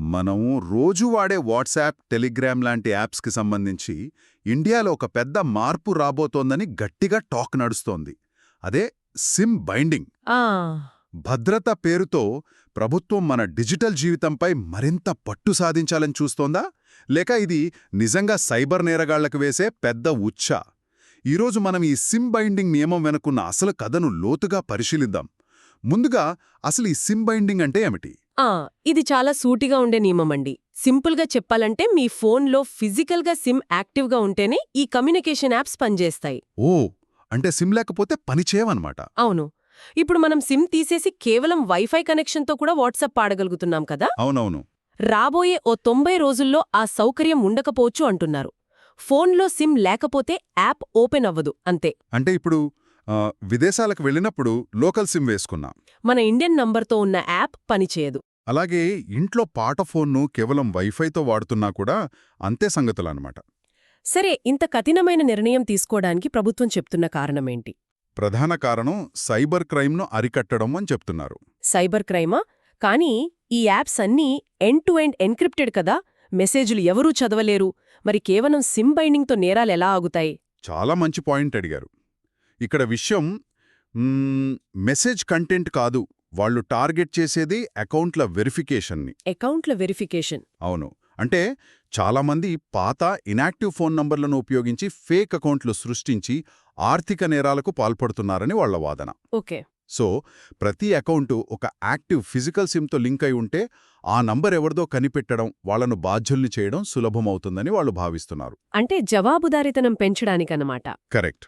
మనం రోజు వాడే వాట్సాప్ టెలిగ్రామ్ లాంటి యాప్స్కి సంబంధించి ఇండియాలో ఒక పెద్ద మార్పు రాబోతోందని గట్టిగా టాక్ నడుస్తోంది. అదే సిమ్ బైండింగ్. భద్రత పేరుతో ప్రభుత్వం మన డిజిటల్ జీవితంపై మరింత పట్టు సాధించాలని చూస్తోందా? లేక ఇది నిజంగా సైబర్ నేరగాళ్ళకు వేసే పెద్ద ఉచ్చ? ఈరోజు మనం ఈ సిమ్ బైండింగ్ నియమం వెనుకున్న అసలు కథను లోతుగా పరిశీలిద్దాం. ముందుగా అసలు ఈ సిమ్ బైండింగ్ అంటే ఏమిటి? ఆ ఇది చాలా సూటిగా ఉండే నియమమండి. సింపుల్గా చెప్పాలంటే మీ ఫోన్లో ఫిజికల్గా సిమ్ యాక్టివ్గా ఉంటేనే ఈ కమ్యూనికేషన్ యాప్స్ పనిచేస్తాయి. ఓ అంటే సిమ్ లేకపోతే పని చేయవన్నమాట. అవును. ఇప్పుడు మనం సిమ్ తీసేసి కేవలం వైఫై కనెక్షన్తో కూడా వాట్సాప్ పాడగలుగుతున్నాం కదా? అవునవును. రాబోయే ఓ తొంభై రోజుల్లో ఆ సౌకర్యం ఉండకపోవచ్చు అంటున్నారు. ఫోన్లో సిమ్ లేకపోతే యాప్ ఓపెన్ అవ్వదు అంతే. అంటే ఇప్పుడు విదేశాలకు వెళ్ళినప్పుడు లోకల్ సిమ్ వేసుకున్నాం. మన ఇండియన్ నంబర్తో ఉన్న యాప్ పనిచేయదు. అలాగే ఇంట్లో పాట ఫోన్ను కేవలం వైఫైతో వాడుతున్నా కూడా అంతే సంగతులన్నమాట. సరే ఇంత కఠినమైన నిర్ణయం తీసుకోవడానికి ప్రభుత్వం చెప్తున్న కారణమేంటి? ప్రధాన కారణం సైబర్ క్రైమ్ను అరికట్టడం అని చెప్తున్నారు. సైబర్ క్రైమా? కానీ ఈ యాప్స్ అన్నీ ఎండ్ టు ఎండ్ ఎన్క్రిప్టెడ్ కదా. మెసేజ్లు ఎవరూ చదవలేరు. మరి కేవలం సిమ్ బైండింగ్తో నేరాలు ఎలా ఆగుతాయి? చాలా మంచి పాయింట్ అడిగారు. ఇక్కడ విషయం మెసేజ్ కంటెంట్ కాదు. వాళ్ళు టార్గెట్ చేసేది అకౌంట్ల వెరిఫికేషన్ని. అకౌంట్ల వెరిఫికేషన్. అవును. అంటే చాలామంది పాత ఇనాక్టివ్ ఫోన్ నంబర్లను ఉపయోగించి ఫేక్ అకౌంట్లు సృష్టించి ఆర్థిక నేరాలకు పాల్పడుతున్నారని వాళ్ళ వాదన. ఓకే. సో ప్రతి అకౌంటు ఒక యాక్టివ్ ఫిజికల్ సిమ్తో లింక్ అయి ఉంటే ఆ నంబర్ ఎవరిదో కనిపెట్టడం వాళ్ళను బాధ్యుల్ని చేయడం సులభమవుతుందని వాళ్ళు భావిస్తున్నారు. అంటే జవాబుదారీతనం పెంచడానికన్నమాట. కరెక్ట్.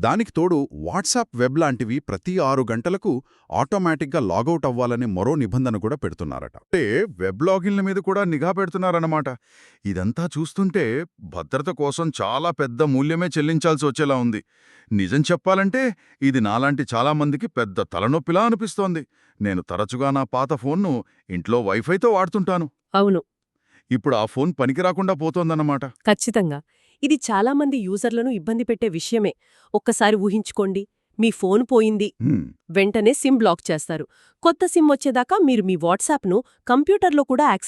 దానికి తోడు వాట్సాప్ వెబ్ లాంటివి ప్రతి ఆరు గంటలకు ఆటోమేటిక్గా లాగౌట్ అవ్వాలనే మరో నిబంధన కూడా పెడుతున్నారట. అంటే వెబ్ లాగిన్ల మీద కూడా నిఘా పెడుతున్నారన్నమాట. ఇదంతా చూస్తుంటే భద్రత కోసం చాలా పెద్ద మూల్యమే చెల్లించాల్సి వచ్చేలా ఉంది. నిజం చెప్పాలంటే ఇది నాలాంటి చాలామందికి పెద్ద తలనొప్పిలా అనిపిస్తోంది. నేను తరచుగా నా పాత ఫోన్ను ఇంట్లో వైఫైతో వాడుతుంటాను. అవును. ఇప్పుడు ఆ ఫోన్ పనికిరాకుండా పోతోందన్నమాట. ఖచ్చితంగా. ఇది చాలామంది యూజర్లను ఇబ్బంది పెట్టే విషయమే. ఒక్కసారి ఊహించుకోండి మీ ఫోన్ పోయింది. వెంటనే సిమ్ బ్లాక్ చేస్తారు. కొత్త సిమ్ వచ్చేదాకా మీరు మీ వాట్సాప్ను కంప్యూటర్లో కూడా యాక్సెస్